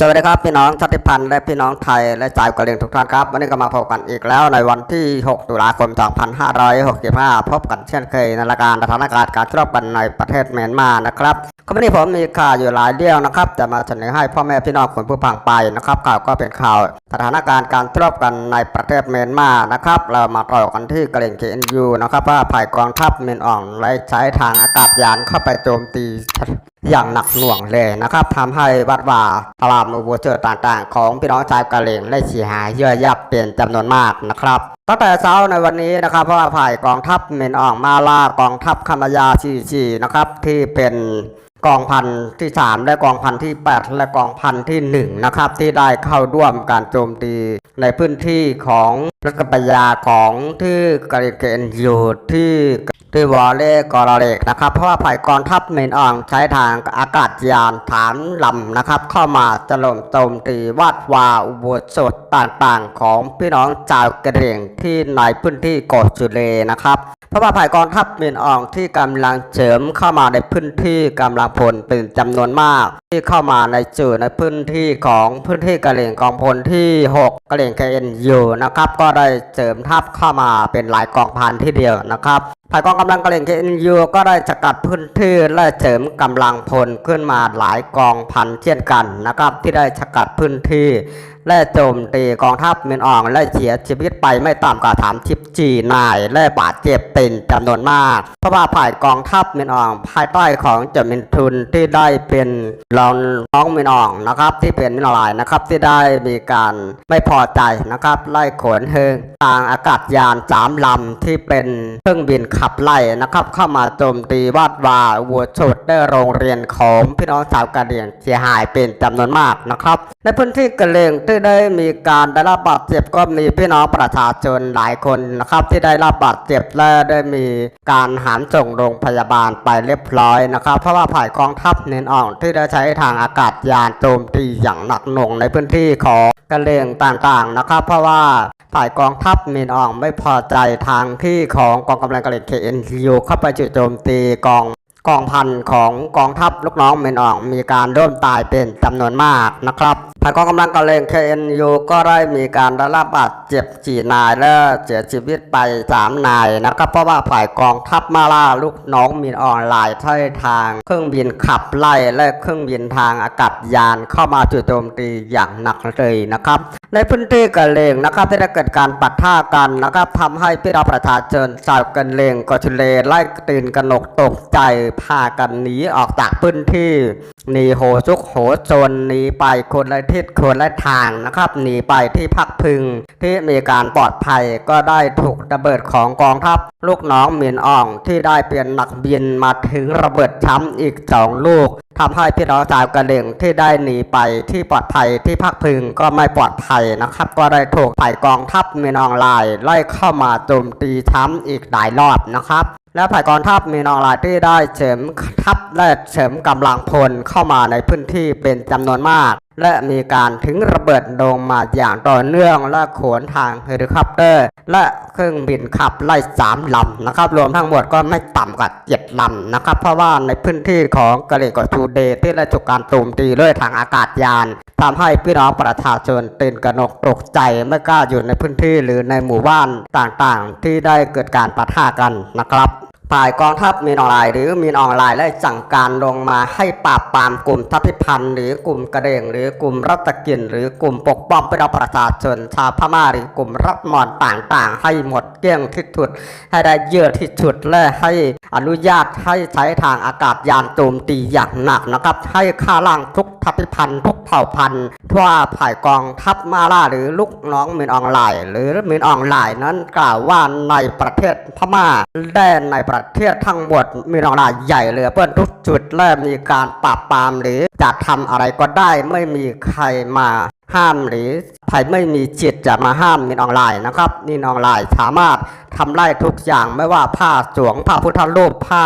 สวัสดีครับพี่น้องชาติพันธุ์และพี่น้องไทยและชาวกะเหรี่ยงทุกท่านครับ วันนี้ก็มาพบกันอีกแล้วในวันที่ 6 ตุลาคม 2565 พบกันเช่นเคยในรายการสถานการณ์การรบกันในประเทศเมียนมานะครับก็วันนี้ผมมีข่าวอยู่หลายเรื่องนะครับจะมาเสนอให้พ่อแม่พี่น้องคนผู้พังไปนะครับข่าวก็เป็นข่าวสถานการณ์การรบกันในประเทศเมียนมานะครับ เรามาต่อกันที่กะเหรี่ยง KNU นะครับว่าฝ่ายกองทัพเมียนอ่องได้ใช้ทางอากาศยานเข้าไปโจมตีอย่างหนักหน่วงเลยนะครับทำให้วัดว่าพารามอุโบสถต่างๆ ของพี่น้องชาวกะเหรี่ยงได้เสียหายเยอะยับเป็นจำนวนมากนะครับตั้งแต่เช้าในวันนี้นะครับเพราะว่าฝ่ายกองทัพเมนออกมาลากองทัพคำยาชีชีนะครับที่เป็นกองพันที่ 3 และกองพันที่ 8 และกองพันที่ 1 นะครับ ที่ได้เข้าร่วมการโจมตีในพื้นที่ของรัฐปัญญาของที่กรีเกนอยู่ที่ ที่วอลเล่กอรเล็กนะครับ เพราะว่าฝ่ายกองทัพเมนอองใช้ทางอากาศยานฐานลำนะครับ เข้ามาจลมโจมตีวาดวาอุโบสถต่างๆ ของพี่น้องชาวกะเหรี่ยงที่ในพื้นที่เกาะจุเลนะครับเพราะว่าฝ่ายกองทัพเมนอองที่กำลังเสริมเข้ามาในพื้นที่กำลังพลเป็นจำนวนมาก ที่เข้ามาในจุดในพื้นที่ของพื้นที่กะเหรี่ยงกองพลที่ 6กะเหรี่ยงเอ็นยูนะครับก็ได้เสริมทัพเข้ามาเป็นหลายกองพันที่เดียวนะครับฝ่ายกองกำลังกะเหรี่ยงเอ็นยูก็ได้สกัดพื้นที่และเสริมกำลังพลขึ้นมาหลายกองพันเช่นกันนะครับ ที่ได้สกัดพื้นที่ และโจมตีกองทัพเมียนอ่อง และเสียชีวิตไปไม่ต่ำกว่าถามชิบจีนาย และบาดเจ็บเป็นจำนวนมาก เพราะว่าฝ่ายกองทัพเมียนอ่อง ภายใต้ของจมินทุนที่ได้เป็นรองน้องเมียนอ่องนะครับ ที่เป็นมินลายนะครับที่ได้มีการไม่พอใจนะครับไล่ขนเฮงทางอากาศยานสามลำที่เป็นเครื่องบินขับไล่นะครับ เข้ามาโจมตีวาดวาวัวชดได้โรงเรียนของพี่น้องชาวกะเหรี่ยงเสียหายเป็นจำนวนมากนะครับ ในพื้นที่กะเหรี่ยงที่ที่ได้มีการได้รับบาดเจ็บก็มีพี่น้องประชาชนหลายคนนะครับ ที่ได้รับบาดเจ็บและได้มีการหามส่งโรงพยาบาลไปเรียบร้อยนะครับ เพราะว่าฝ่ายกองทัพเน้นอ่องที่ได้ใช้ทางอากาศยานโจมตีอย่างหนักหน่วงในพื้นที่ของกะเหรี่ยงต่างๆนะครับ เพราะว่าฝ่ายกองทัพเมีนอ่องไม่พอใจทางที่ของกองกำลังกะเหรี่ยง KNU เข้าไปจุดโจมตีกอง กองพันของกองทัพลูกน้องเมนออกมีการร่วมตายเป็นจำนวนมากนะครับฝ่ายกองกำลังกะเหรี่ยง KNU ก็ได้มีการได้รับบาดเจ็บจีนายและเสียชีวิตไปสามนายนะครับเพราะว่าฝ่ายกองทัพมาล่าลูกน้องมีนออนไลน์ใช้ทางเครื่องบินขับไล่และเครื่องบินทางอากาศยานเข้ามาจุดโจมตีอย่างหนักเลยนะครับในพื้นที่กะเหรี่ยงนะครับที่ได้เกิดการปัดท่ากันนะครับทำให้พี่น้องประชาชนชาวกะเหรี่ยงกอชุเลไล่ตื่นกระหนกตกใจพากันหนีออกจากพื้นที่หนีโหซุกโหโจนหนีไปคนละทิศคนละทางนะครับหนีไปที่พักพึงที่มีการปลอดภัยก็ได้ถูกระเบิดของกองทัพ ลูกน้องหมินอ่องที่ได้เป็นนักบินมาถึงระเบิดช้ำอีกสองลูกทำให้พี่น้องชาวกะเหรี่ยงที่ได้หนีไปที่ปลอดภัยที่พักพึงก็ไม่ปลอดภัยนะครับ ก็ได้ถูกฝ่ายกองทัพเมียนออนไลน์ไล่เข้ามาโจมตีช้ำอีกหลายรอบนะครับ และภายกรทัพมีนองหลายที่ได้เสริมทัพและเสริมกำลังพลเข้ามาในพื้นที่เป็นจำนวนมาก และมีการถึงระเบิดลงมาอย่างต่อเนื่องและขนทางเฮลิคอปเตอร์ และเครื่องบินขับไล่สามลำนะครับ รวมทั้งหมดก็ไม่ต่ำกว่าเจ็ดลำนะครับ เพราะว่าในพื้นที่ของกะเหรี่ยงกอชูเดที่ได้ถูกการโจมตีด้วยทางอากาศยานทำให้พี่น้องประชาชนตื่นกระหนกตกใจไม่กล้าอยู่ในพื้นที่หรือในหมู่บ้านต่างๆ ที่ได้เกิดการปะทะกันนะครับ ฝ่ายกองทัพมีนออนไลน์หรือมีนออนไลน์ได้สั่งการลงมาให้ปราบปรามกลุ่มทัพพิพันธ์หรือกลุ่มกระเดงหรือกลุ่มรัตกิน หรือกลุ่มปกป้องพี่น้องประชาชนชาวพม่าหรือกลุ่มรัฐมอนต่างๆ ให้หมดเกลี้ยงที่สุด ให้ได้เยอะที่สุดและให้อนุญาตให้ใช้ทางอากาศยานโจมตีอย่างหนักนะครับ ให้ฆ่าล่างทุกทัพพิพันธ์ทุกเผ่าพันธุ์ทว่าฝ่ายกองทัพมาล่าหรือลูกน้องมินออนไลน์หรือมินออนไลน์นั้นกล่าวว่าในประเทศพม่าและในประเทศทั้งหมดมีนออนไลน์ใหญ่เหลือเพื่อนทุกจุดและมีการปราบปรามหรือจะทำอะไรก็ได้ไม่มีใครมาห้ามหรือใครไม่มีจิตจะมาห้ามมินออนไลน์นะครับมินออนไลน์สามารถทำได้ทุกอย่างไม่ว่าผ้าสวงผ้าพุทธรูปผ้า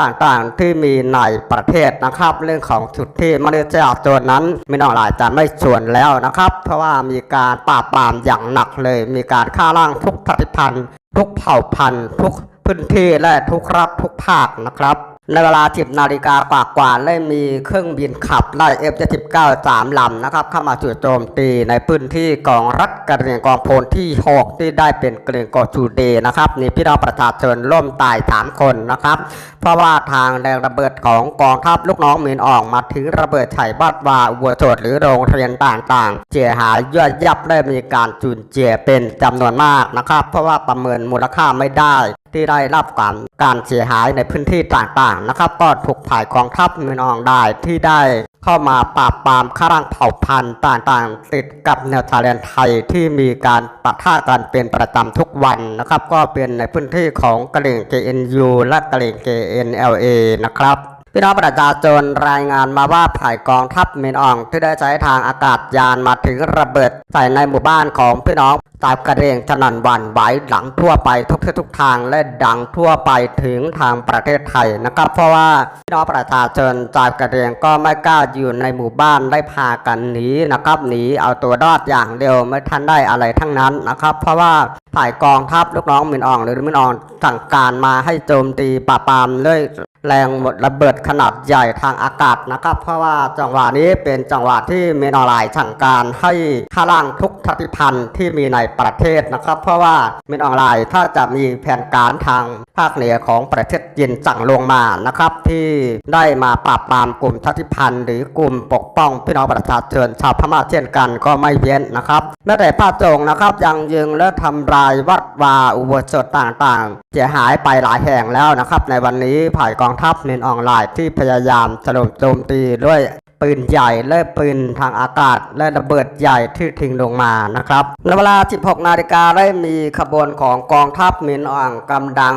ต่างๆที่มีในประเทศนะครับ เรื่องของจุดที่มนุษย์จะโจรนั้นมินออนไลน์จะไม่ชวนแล้วนะครับ เพราะว่ามีการปราบปรามอย่างหนักเลย มีการฆ่าล้างทุกชาติพันธ์ทุกเผ่าพันธุ์ทุก พื้นที่และทุกรัฐทุกภาคนะครับ ในเวลา 10 นาฬิกากว่าๆได้มีเครื่องบินขับไล่ F-79 3ลำนะครับ เข้ามาจู่โจมตีในพื้นที่กองรัฐกระเรียงกองพลที่ 6 ที่ได้เป็นกระเหรี่ยงกอชูเดนะครับนี่พี่น้องประชาชนร่มตาย3คนนะครับ เพราะว่าทางแรงระเบิดของกองทัพลูกน้องมีนอ่อกมาถึงระเบิดไฉบ้านวาอุโบสถหรือโรงเรียนต่างๆเจียหายย่อยยับได้มีการจูนเจียเป็นจำนวนมากนะครับ เพราะว่าประเมินมูลค่าไม่ได้ ที่ได้รับการการเสียหายในพื้นที่ต่างๆนะครับ ก็ถูกฝ่ายกองทัพมีนอองได้ที่ได้เข้ามาปราบปรามข้ารังเผ่าพันธุ์ต่างๆ ติดกับแนวชายแดนไทยที่มีการปะทะกันเป็นประจำทุกวันนะครับ ก็เป็นในพื้นที่ของกระเหรี่ยง KNU และกระเหรี่ยง KNLA นะครับ พี่น้องประชาชนรายงานมาว่าฝ่ายกองทัพเมนอองที่ได้ใช้ทางอากาศยานมาถึงระเบิดใส่ในหมู่บ้านของพี่น้องตาวกระเรียงถนันวันไหวหลังทั่วไปทุกทิศทุกทางและดังทั่วไปถึงทางประเทศไทยนะครับเพราะว่าพี่น้องประชาชนตาวกระเรียงก็ไม่กล้าอยู่ในหมู่บ้านได้พากันหนีนะครับหนีเอาตัวรอดอย่างเดียวไม่ทันได้อะไรทั้งนั้นนะครับ เพราะว่าฝ่ายกองทัพลูกน้องมินออง หรือมินอองสั่งการมาให้โจมตีปราบปรามด้วย แรงหมดระเบิดขนาดใหญ่ทางอากาศนะครับ เพราะว่าจังหวะนี้เป็นจังหวะที่เมนออนไลน์สั่งการให้ข้าร่างทุกชาติพันธุ์ที่มีในประเทศนะครับ เพราะว่าเมนออนไลน์ถ้าจะมีแผนการทางภาคเหนือของประเทศจีนสั่งลงมานะครับ ที่ได้มาปราบปรามกลุ่มชาติพันธุ์หรือกลุ่มปกป้องพี่น้องประชาชนชาวพม่าเช่นกันก็ไม่เว้นนะครับแม้แต่พระจงนะครับยังยิงและทำลายวัดวาอุโบสถต่างๆเสียหายไปหลายแห่งแล้วนะครับ ในวันนี้ผ่ายกองทัพเนนออนไลน์ที่พยายามถล่มโจมตีด้วย ปืนใหญ่และปืนทางอากาศ และระเบิดใหญ่ที่ทิ้งลงมานะครับในเวลา 16 นาฬิกาได้มีขบวนของกองทัพเมนอองกำลัง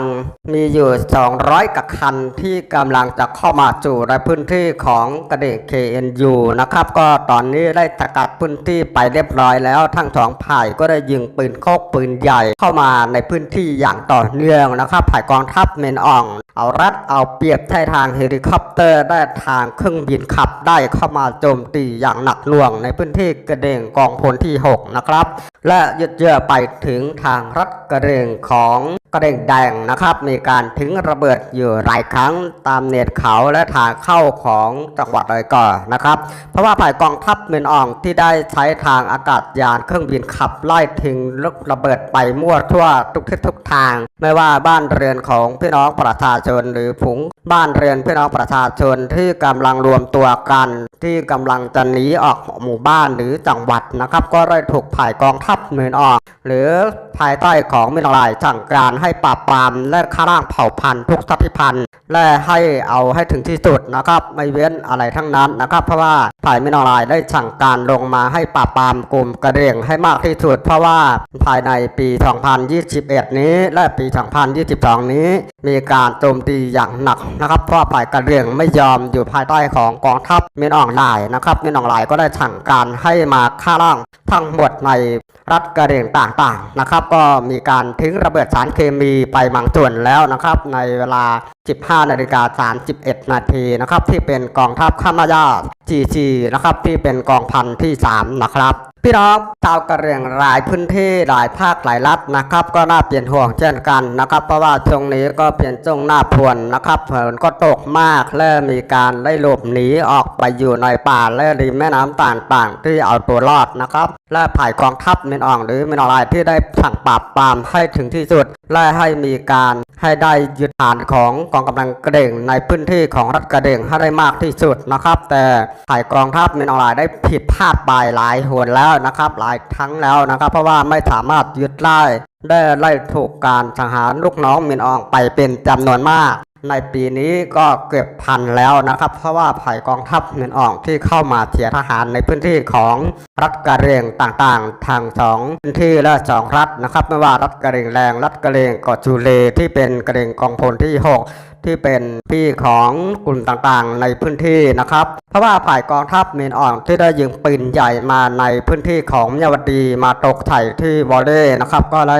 มีอยู่ 200กับคันที่กำลังจะเข้ามาจู่ในพื้นที่ของกระเดก KNU นะครับ ก็ตอนนี้ได้สกัดพื้นที่ไปเรียบร้อยแล้วทั้งสองฝ่ายก็ได้ยิงปืนโคกปืนใหญ่เข้ามาในพื้นที่อย่างต่อเนื่องนะครับฝ่ายกองทัพเมนออง เอารัดเอาเปรียบใช้ทางเฮลิคอปเตอร์ได้ทางเครื่องบินขับได้เข้ามาโจมตีอย่างหนักหน่วงในพื้นที่กระเด่งกองพลที่ 6 นะครับ และยึดเยื้อไปถึงทางรัฐกระเด่งของ กระเด่งแดงนะครับ มีการถึงระเบิดอยู่หลายครั้งตามเนตเขาและทางเข้าของจังหวัดเลยก่อนนะครับ เพราะว่าฝ่ายกองทัพเมนอองที่ได้ใช้ทางอากาศยานเครื่องบินขับไล่ทิ้งลูกระเบิดไปมั่วทั่วทุกทิศทุกทาง ไม่ว่าบ้านเรือนของพี่น้องประชาชนหรือผงบ้านเรือนพี่น้องประชาชนที่กำลังรวมตัวกัน ที่กำลังจะหนีออกหมู่บ้านหรือจังหวัดนะครับ ก็ได้ถูกฝ่ายกองทัพเมนออกหรือ ภายใต้ของมินอลายสั่งการให้ปราบปรามและฆ่าร่างเผ่าพันธุ์ทุกชาติพันธุ์และให้เอาให้ถึงที่สุดนะครับไม่เว้นอะไรทั้งนั้นนะครับ เพราะว่าฝ่ายมินอลายได้สั่งการลงมาให้ปราบปรามกลุ่มกระเรี่ยงให้มากที่สุด เพราะว่าภายในปี 2021 นี้ และปี 2022 นี้ มีการโจมตีอย่างหนักนะครับเพราะว่าฝ่ายกระเรี่ยงไม่ยอมอยู่ภายใต้ของกองทัพมินองไลน์นะครับมินองไลน์ก็ได้สั่งการให้มาฆ่าร่าง ทั้งหมดในรัฐกระเรียงต่างๆนะครับ ก็มีการทิ้งระเบิดสารเคมีไปบางส่วนแล้วนะครับ ในเวลา 15นาฬิกา31 นาทีนะครับ ที่เป็นกองทัพข้ามายา GG นะครับ ที่เป็นกองพันที่ 3 นะครับ พี่น้องชาวกะเหรี่ยงหลายพื้นที่หลายภาคหลายรัฐนะครับ ก็น่าเปลี่ยนห่วงเช่นกันนะครับ เพราะว่าช่วงนี้ก็เปลี่ยนช่วงหน้าพวนนะครับฝนก็ตกมากและมีการได้หลบหนีออกไปอยู่ในป่าและริมแม่น้ำต่างๆ ที่เอาตัวรอดนะครับ และผ่ายกองทัพเมนอ่องหรือเมนออนไลน์ที่ได้สั่งปราบปรามให้ถึงที่สุดและให้มีการให้ได้ยึดฐานของกองกำลังกระเด่งในพื้นที่ของรัฐกระเด่งให้ได้มากที่สุดนะครับ แต่ฝ่ายกองทัพเมนออนไลน์ได้ผิดพลาดไปหลายหนแล้วแล้วนะครับหลายครั้งแล้วนะครับ เพราะว่าไม่สามารถยึดไล่ได้ไล่ถูกการสังหารลูกน้องเมนอองไปเป็นจำนวนมาก ในปีนี้ก็เกือบพันแล้วนะครับ เพราะว่าฝ่ายกองทัพเงินอองที่เข้ามาเสียทหารในพื้นที่ของรัฐกะเรียงต่างๆ ทางสองพื้นที่และสองรัฐนะครับไม่ว่ารัฐกะเรียงแรงรัฐกะเรียงกาะจูเลที่เป็นกะเรียงกองพลที่ 6ที่เป็นพี่ของกลุ่มต่างๆ ในพื้นที่นะครับ เพราะว่าฝ่ายกองทัพเมนอ่องที่ได้ยิงปืนใหญ่มาในพื้นที่ของเมียวดีมาตกไถ่ที่วอลเล่นะครับ ก็ได้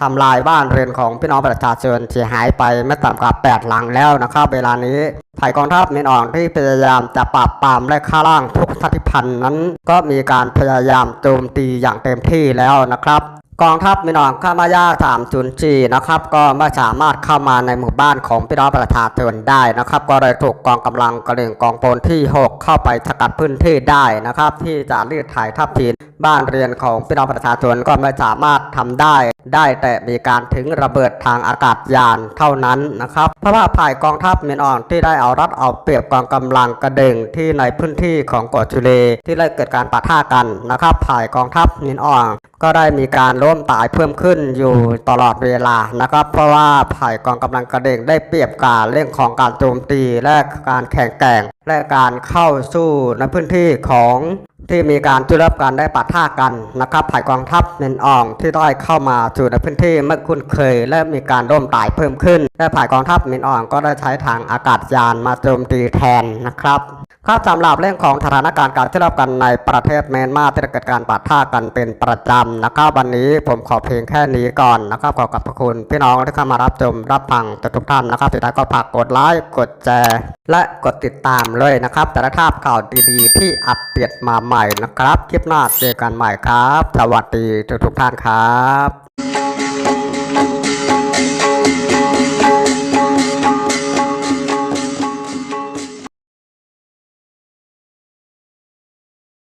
ทำลายบ้านเรือนของพี่น้องประชาชนเสียหายไปไม่ต่ำกว่า8หลังแล้วนะครับ เวลานี้ฝ่ายกองทัพเมนอ่อนที่พยายามจะปราบปรามและฆ่าล้างทุกชาติพันธ์นั้น ก็มีการพยายามโจมตีอย่างเต็มที่แล้วนะครับ กองทัพพี่น้องข้ามายา304นจีนะครับ ก็ไม่สามารถเข้ามาในหมู่บ้านของพี่น้องประชาชนได้นะครับ ก็เลยถูกกองกำลังกระเหรี่ยงกองพลที่ 6 เข้าไปสกัดพื้นที่ได้นะครับ ที่จะรีดถ่ายทัพทีนบ้านเรือนของพี่น้องประชาชนก็ไม่สามารถทำได้ ได้แต่มีการถึงระเบิดทางอากาศยานเท่านั้นนะครับ เพราะว่าฝ่ายกองทัพเมียนอ่อนที่ได้เอารัดเอาเปรียบกองกำลังกระเด่งที่ในพื้นที่ของเกาะจุเลที่ได้เกิดการปะทะกันนะครับ ฝ่ายกองทัพเมียนอ่อน ก็ได้มีการล้มตายเพิ่มขึ้นอยู่ตลอดเวลานะครับ เพราะว่าฝ่ายกองกำลังกระเด่งได้เปรียบการเรื่องของการโจมตีและการแข่งแก่ง และการเข้าสู้ในพื้นที่ของที่มีการจุลบกันได้ปะทะกันนะครับฝ่ายกองทัพเมนอ่องที่ได้เข้ามาสู่ในพื้นที่ไม่คุ้นเคย และมีการร่มตายเพิ่มขึ้น และฝ่ายกองทัพเมนอ่องก็ได้ใช้ทางอากาศยานมาโจมตีแทนนะครับครับสำหรับเรื่องของสถานการณ์การที่รับกันในประเทศเมียนมาที่เกิดการปะทะกันเป็นประจำนะครับวันนี้ผมขอเพียงแค่นี้ก่อนนะครับขอขอบคุณ พี่น้องที่เข้ามารับชมรับฟังทุกท่านนะครับสุดท้ายก็ฝากกดไลค์กดแชร์และกดติดตามเลยนะครับ แต่ละภาพข่าวดีๆ ที่อัปเดตมาใหม่นะครับ คลิปหน้าเจอกันใหม่ครับ สวัสดีทุกๆท่านครับ